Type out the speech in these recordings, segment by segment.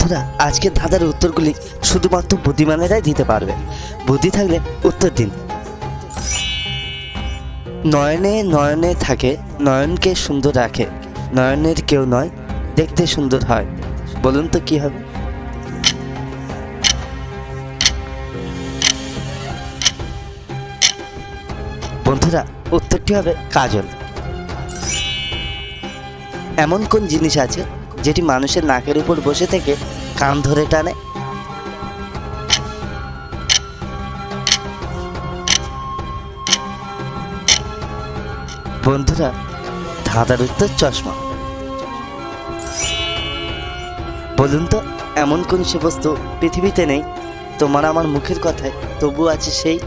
বন্ধুরা আজকের ধাঁধার উত্তরগুলি শুধুমাত্র বুদ্ধিমানেরাই দিতে পারবে। বুদ্ধি থাকলে উত্তর দিন। নয়নে নয়নে থাকে, নয়নকে সুন্দর রাখে। নয়নের কেউ নয়, দেখতে সুন্দর হয়। বলুন তো কি হবে? বন্ধুরা, উত্তরটি হবে কাজল। এমন কোন জিনিস আছে যেটি মানুষের নাকের উপর বসে থেকে কান ধরে টানে। বন্ধুরা, ধাঁধার উত্তর চশমা। বলুন তো, এমন কোন সে বস্তু পৃথিবীতে নেই? তোমার আমার মুখের কথায় তবু আছে সেই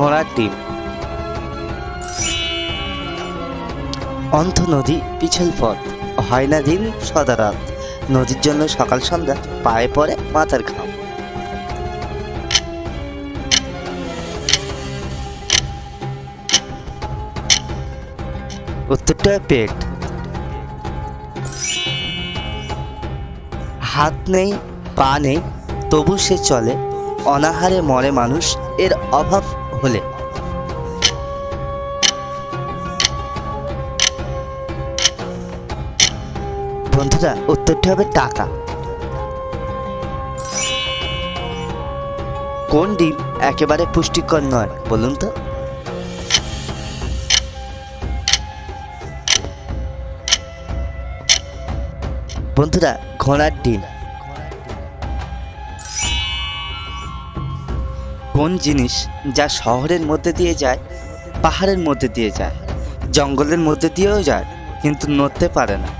ঘোড়ার ডিম অন্থ নদী পিছল পথ হয় না দিন সদা রাত নদীর জন্য সকাল সন্ধ্যা পায়ে পড়ে মাথার ঘাম। উত্তরটা পেট। হাত নেই, পা নেই, তবু সে চলে। অনাহারে মরে মানুষ, এর অভাব হলে। বন্ধুরা, উত্তরটি হবে টাকা। কোন ডিম একেবারে পুষ্টিকর নয়, বলুন তো? বন্ধুরা, ঘোড়ার ডিম কোন জিনিস যা শহরের মধ্যে দিয়ে যায়, পাহাড়ের মধ্যে দিয়ে যায়, জঙ্গলের মধ্যে দিয়েও যায়, কিন্তু নড়তে পারে না।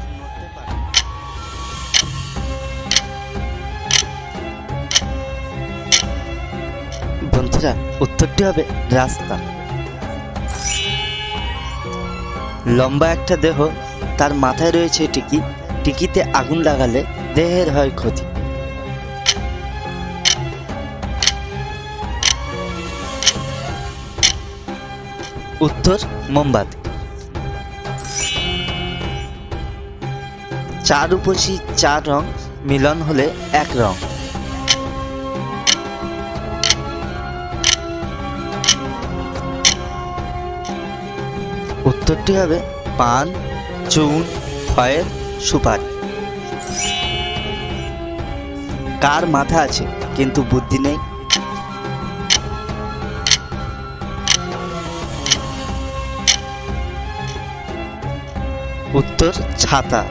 বন্ধুরা, উত্তরটি হবে রাস্তা। লম্বা একটা দেহ, তার মাথায় রয়েছে টিকি। টিকিতে আগুন লাগালে দেহের হয় ক্ষতি। উত্তর মোমবাতি। চার উপসী চার রং, মিলন হলে এক রং। উত্তরটি হবে পান, চুন খয়ের সুপারি। কার মাথা আছে, কিন্তু বুদ্ধি নেই। উত্তর ছাতা।